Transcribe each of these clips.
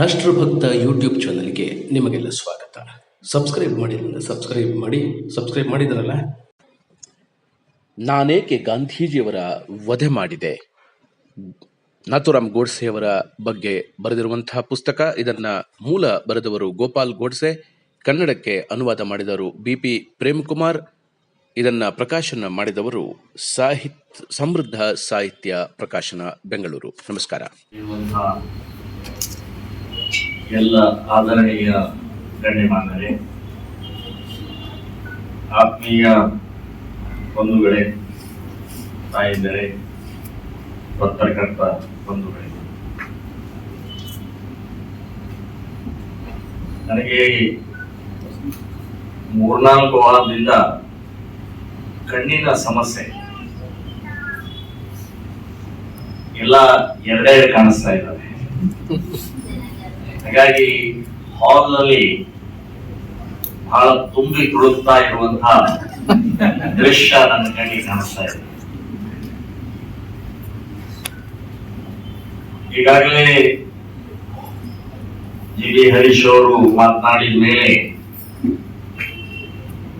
ರಾಷ್ಟ್ರಭಕ್ತ YouTube ಚಾನಲ್ಗೆ ನಿಮಗೆಲ್ಲ ಸ್ವಾಗತ. ಸಬ್ಸ್ಕ್ರೈಬ್ ಮಾಡಿದ್ರೆ ಸಬ್ಸ್ಕ್ರೈಬ್ ಮಾಡಿ ಸಬ್ಸ್ಕ್ರೈಬ್ ಮಾಡಿದ್ರಲ್ಲ? ನಾನೇಕೆ ಗಾಂಧೀಜಿಯವರ ವಧೆ ಮಾಡಿದೆ? ನಾಥುರಾಮ್ ಗೋಡ್ಸೆಯವರ ಬಗ್ಗೆ ಬರೆದಿರುವಂತಹ ಪುಸ್ತಕ, ಇದನ್ನ ಮೂಲ ಬರೆದವರು ಗೋಪಾಲ್ ಗೋಡ್ಸೆ, ಕನ್ನಡಕ್ಕೆ ಅನುವಾದ ಮಾಡಿದವರು ಬಿ ಪಿ ಪ್ರೇಮ್ಕುಮಾರ್, ಇದನ್ನ ಪ್ರಕಾಶನ ಮಾಡಿದವರು ಸಾಹಿತ್ಯ ಸಮೃದ್ಧ ಸಾಹಿತ್ಯ ಪ್ರಕಾಶನ ಬೆಂಗಳೂರು. ನಮಸ್ಕಾರ. ಎಲ್ಲ ಆದರಣೀಯ ಗಣ್ಯಮಾನರೇ, ಆತ್ಮೀಯ ಬಂಧುಗಳೇ ತಾಯಿದ್ದರೆ ಪತ್ರಕರ್ತ ಬಂಧುಗಳೇ, ನನಗೆ ಮೂರ್ನಾಲ್ಕು ವಾರದಿಂದ ಕಣ್ಣಿನ ಸಮಸ್ಯೆ. ಎಲ್ಲ ಎರಡೆರಡು ಕಾಣಿಸ್ತಾ ಇದ್ದಾವೆ. ಹಾಲ್ನಲ್ಲಿ ಬಹಳ ತುಂಬಿ ತುಳುಕ್ತಾ ಇರುವಂತಹ ದೃಶ್ಯ ನನ್ನ ಕಣ್ಣಿಗೆ ಕಾಣಿಸ್ತಾ ಇದೆ. ಈಗಾಗಲೇ ಜಿ ಡಿ ಹರೀಶ್ ಅವರು ಮಾತನಾಡಿದ ಮೇಲೆ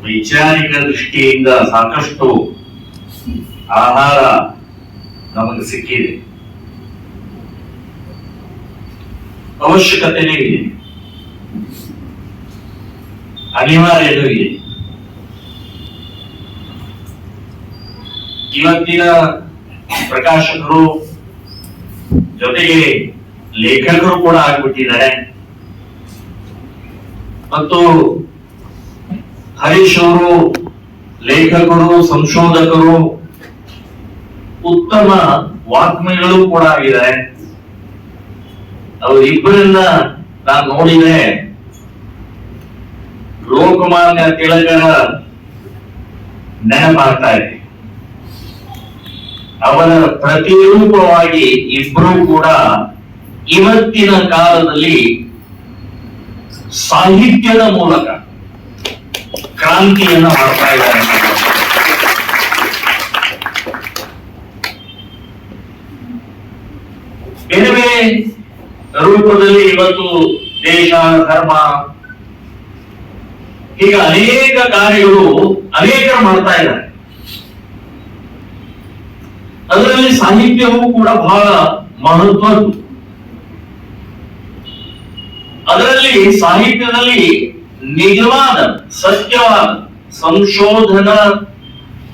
ವೈಚಾರಿಕ ದೃಷ್ಟಿಯಿಂದ ಸಾಕಷ್ಟು ಆಹಾರ ನಮಗೆ ಸಿಕ್ಕಿದೆ. ಅವಶ್ಯಕತೆನೂ ಇದೆ. ಅನಿವಾರ್ಯನೂ ಇದೆ. ಇವತ್ತಿನ ಪ್ರಕಾಶಕರು ಜೊತೆಗೆ ಲೇಖಕರು ಕೂಡ ಆಗ್ಬಿಟ್ಟಿದ್ದಾರೆ. ಮತ್ತು ಹರೀಶ್ ಅವರು ಲೇಖಕರು, ಸಂಶೋಧಕರು ಉತ್ತಮ ವಾಗ್ಮಿಗಳು ಕೂಡ ಆಗಿದ್ದಾರೆ. ಅವರಿಬ್ಬರನ್ನ ನಾನು ನೋಡಿದ್ರೆ ಲೋಕಮಾನ್ಯ ತಿಲಕರ ನೆನಪಾಗ್ತಾ ಇದೆ. ಅವರ ಪ್ರತಿರೂಪವಾಗಿ ಇಬ್ಬರು ಕೂಡ ಇವತ್ತಿನ ಕಾಲದಲ್ಲಿ ಸಾಹಿತ್ಯದ ಮೂಲಕ ಕ್ರಾಂತಿಯನ್ನು ಮಾಡ್ತಾ ಇದ್ದಾರೆ. ಬೇರೆ ಬೇರೆ ರೂಪದಲ್ಲಿ ಇವತ್ತು ದೇಶ, ಧರ್ಮ ಈಗ ಅನೇಕ ಕಾರ್ಯಗಳು ಅನೇಕ ಮಾಡ್ತಾ ಇದ್ದಾರೆ. ಅದರಲ್ಲಿ ಸಾಹಿತ್ಯವೂ ಕೂಡ ಬಹಳ ಮಹತ್ವದ್ದು. ಅದರಲ್ಲಿ ಸಾಹಿತ್ಯದಲ್ಲಿ ನಿಜವಾದ, ಸತ್ಯವಾದ, ಸಂಶೋಧನ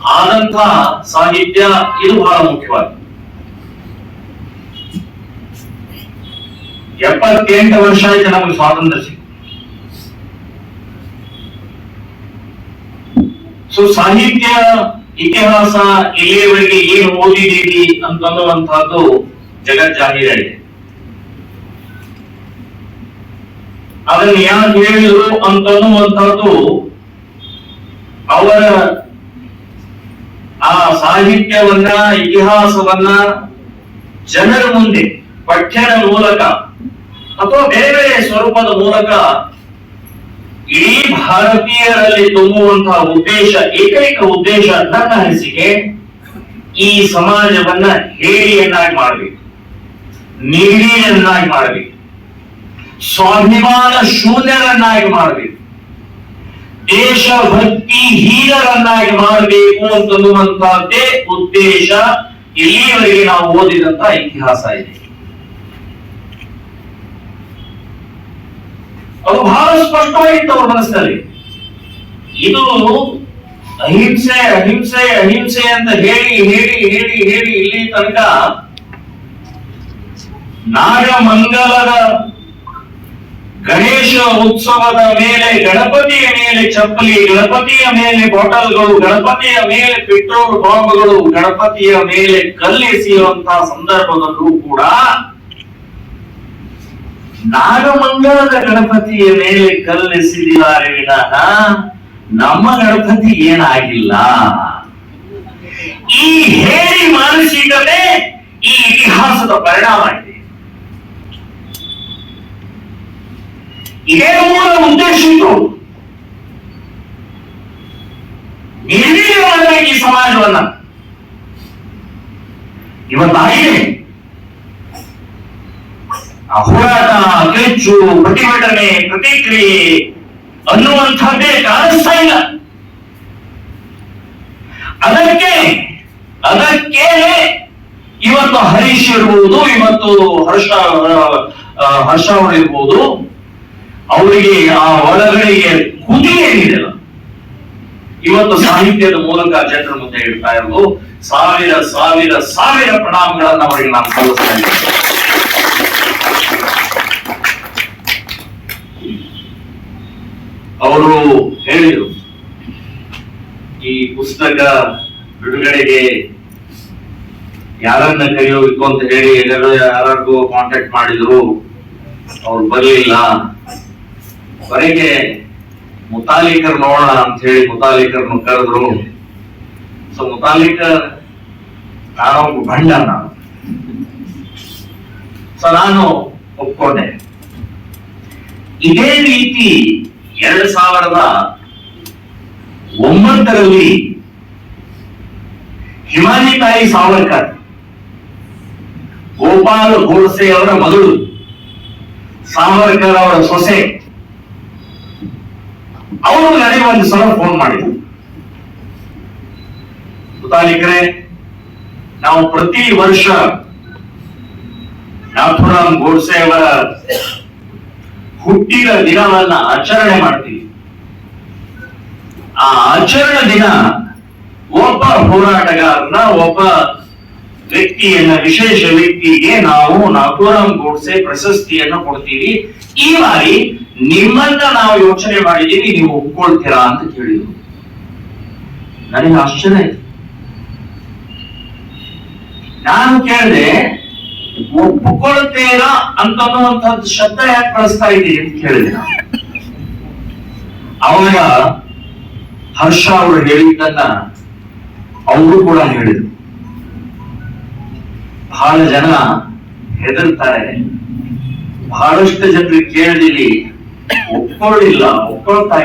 ಆದಂತಹ ಸಾಹಿತ್ಯ ಇದು ಬಹಳ ಮುಖ್ಯವಾದ ಎಪ್ಪತ್ತೆಂಟು ವರ್ಷ ಆಯ್ತು ನಮಗೆ ಸ್ವಾತಂತ್ರ್ಯ ಸಿಕ್ಕು ಸೊ ಸಾಹಿತ್ಯ, ಇತಿಹಾಸ ಇಲ್ಲಿಯವರೆಗೆ ಏನು ಓದಿದ್ದೀವಿ ಅಂತನ್ನುವಂತಹದ್ದು ಜಗಜ್ಜಾಹೀರಾಗಿದೆ ಅದನ್ನು ಯಾರು ಹೇಳಿದ್ರು ಅಂತನ್ನುವಂತಹದ್ದು ಅವರ ಆ ಸಾಹಿತ್ಯವನ್ನ, ಇತಿಹಾಸವನ್ನ ಜನರ ಮುಂದೆ, ಪಠ್ಯದ ಮೂಲಕ ಅಥವಾ ಬೇರೆ ಬೇರೆ ಸ್ವರೂಪದ ಮೂಲಕ ಇಡೀ ಭಾರತೀಯರಲ್ಲಿ ತುಂಬುವಂತಹ ಉದ್ದೇಶ, ಏಕೈಕ ಉದ್ದೇಶ ನನ್ನ ಅನಿಸಿಕೆ, ಈ ಸಮಾಜವನ್ನ ಹೇಡಿಯನ್ನಾಗಿ ಮಾಡಬೇಕು ನೀಡಿಯನ್ನಾಗಿ ಮಾಡಬೇಕು, ಸ್ವಾಭಿಮಾನ ಶೂನ್ಯರನ್ನಾಗಿ ಮಾಡಬೇಕು, ದೇಶಭಕ್ತಿ ಹೀನರನ್ನಾಗಿ ಮಾಡಬೇಕು ಅಂತನ್ನುವಂತಹದ್ದೇ ಉದ್ದೇಶ ಇಲ್ಲಿವರೆಗೆ ನಾವು ಓದಿದಂತ ಇತಿಹಾಸ ಇದೆ. ಅದು ಬಹಳ ಸ್ಪಷ್ಟವಾಗಿತ್ತು ಅವ್ರ ಮನಸ್ಸಿನಲ್ಲಿ ಇದು ಅಹಿಂಸೆ ಅಹಿಂಸೆ ಅಹಿಂಸೆ ಅಂತ ಹೇಳಿ ಹೇಳಿ ಹೇಳಿ ಹೇಳಿ ಇಲ್ಲಿ ತನಕ ನಾಗಮಂಗಲದ ಗಣೇಶ ಉತ್ಸವದ ಮೇಲೆ, ಗಣಪತಿಯ ಮೇಲೆ ಚಪ್ಪಲಿ, ಗಣಪತಿಯ ಮೇಲೆ ಬಾಟಲ್ಗಳು, ಗಣಪತಿಯ ಮೇಲೆ ಪೆಟ್ರೋಲ್ ಬಾಂಬ್ಗಳು, ಗಣಪತಿಯ ಮೇಲೆ ಕಲ್ಲೆಸೆಯುವಂತಹ ಸಂದರ್ಭದಲ್ಲೂ ಕೂಡ ನಾಗಮಂಗಲದ ಗಣಪತಿಯ ಮೇಲೆ ಕಲ್ಲೆಸಿದಿದ್ದಾರೆ ವಿನಃ ನಮ್ಮ ಗಣಪತಿ ಏನಾಗಿಲ್ಲ? ಈ ಹೇಳಿ ಮಾನಸಿಕವೇ ಈ ಇತಿಹಾಸದ ಪರಿಣಾಮ ಇದೆ. ಇದೇ ಮೂಲ ಉದ್ದೇಶ ಇತ್ತು. ನಿರ್ವೀರ್ಯವಾಗಬೇಕು ಈ ಸಮಾಜವನ್ನ. ಇವತ್ತಾಗಿದೆ. ಹೋರಾಟ ಕೆಚ್ಚು, ಪ್ರತಿಭಟನೆ, ಪ್ರತಿಕ್ರಿಯೆ ಅನ್ನುವಂಥದ್ದೇ ಕಾಣಿಸ್ತಾ ಇಲ್ಲ ಅದಕ್ಕೆ ಅದಕ್ಕೆ ಇವತ್ತು ಹರೀಶ್ ಇರ್ಬೋದು, ಇವತ್ತು ಹರ್ಷ ಹರ್ಷ ಅವರು ಇರ್ಬೋದು, ಅವರಿಗೆ ಆ ಒಳಗಡೆಗೆ ಕುದಿ ಏನಿದೆ. ಇವತ್ತು ಸಾಹಿತ್ಯದ ಮೂಲಕ ಜನರ ಮುಂದೆ ಇಡ್ತಾ ಇರೋದು, ಸಾವಿರ ಸಾವಿರ ಸಾವಿರ ಪ್ರಣಾಮಗಳನ್ನ ಅವರಿಗೆ ನಾನು ಸಲ್ಲಿಸ್ತಾ ಇದ್ದೇನೆ. ಅವರು ಹೇಳಿದರು. ಈ ಪುಸ್ತಕ ಬಿಡುಗಡೆಗೆ ಯಾರನ್ನ ಕರೆಯೋಬೇಕು ಅಂತ ಹೇಳಿ ಎಲ್ಲರೂ ಯಾರಿಗೂ ಕಾಂಟ್ಯಾಕ್ಟ್ ಮಾಡಿದ್ರು, ಅವ್ರು ಬರಲಿಲ್ಲ. ಕೊನೆಗೆ ಮುತಾಲಿಕರ್ ನೋಡೋಣ ಅಂತ ಹೇಳಿ ಮುತಾಲಿಕರ್ನು ಕರೆದ್ರು. ಸೊ ಮುತಾಲಿಕ ನಾನೊಬ್ಬ ಭಂಡ ಸೊ ನಾನು ಒಪ್ಕೊಂಡೆ. ಇದೇ ರೀತಿ ಎರಡ್ ಸಾವಿರದ ಒಂಬತ್ತರಲ್ಲಿ ಹಿಮಾನಿ ತಾಯಿ ಸಾವರ್ಕರ್, ಗೋಪಾಲ್ ಗೋಡ್ಸೆ ಅವರ ಮಗಳು ಸಾವರ್ಕರ್ ಅವರ ಸೊಸೆ, ಅವರು ನನಗೆ ಒಂದು ಸಲ ಫೋನ್ ಮಾಡಿದ್ರು. ಮುತಾಲಿಕರೇ, ನಾವು ಪ್ರತಿ ವರ್ಷ ನಾಥುರಾಮ್ ಗೋಡ್ಸೆ ಅವರ ಹುಟ್ಟಿದ ದಿನವನ್ನ ಆಚರಣೆ ಮಾಡ್ತೀವಿ. ಆ ಆಚರಣೆ ದಿನ ಒಬ್ಬ ಹೋರಾಟಗಾರನ, ಒಬ್ಬ ವ್ಯಕ್ತಿಯನ್ನ, ವಿಶೇಷ ವ್ಯಕ್ತಿಗೆ ನಾವು ನಾಥೂರಾಮ್ ಗೋಡ್ಸೆ ಪ್ರಶಸ್ತಿಯನ್ನು ಕೊಡ್ತೀವಿ. ಈ ಬಾರಿ ನಿಮ್ಮನ್ನ ನಾವು ಯೋಚನೆ ಮಾಡಿದೀವಿ ನೀವು ಒಪ್ಕೊಳ್ತೀರಾ ಅಂತ ಕೇಳಿದ್ರು. ನನಗೆ ಆಶ್ಚರ್ಯ ಆಯ್ತು. ನಾನು ಕೇಳಿದೆ ಒಪ್ಪಿಕೊಳ್ತೀರಾ ಅಂತನ್ನುವಂಥದ್ದು ಶಬ್ದ ಯಾಕೆ ಬಳಸ್ತಾ ಇದೆ ಅಂತ ಕೇಳಿದ ಅವಾಗ ಹರ್ಷ ಅವರು ಹೇಳಿದ್ದನ್ನ ಅವರು ಕೂಡ ಹೇಳಿದ್ರು. ಬಹಳ ಜನ ಹೆದರ್ತಾರೆ, ಬಹಳಷ್ಟು ಜನರಿಗೆ ಕೇಳಿದಿರಿ ಒಪ್ಕೊಳ್ಳಿಲ್ಲ, ಒಪ್ಕೊಳ್ತಾ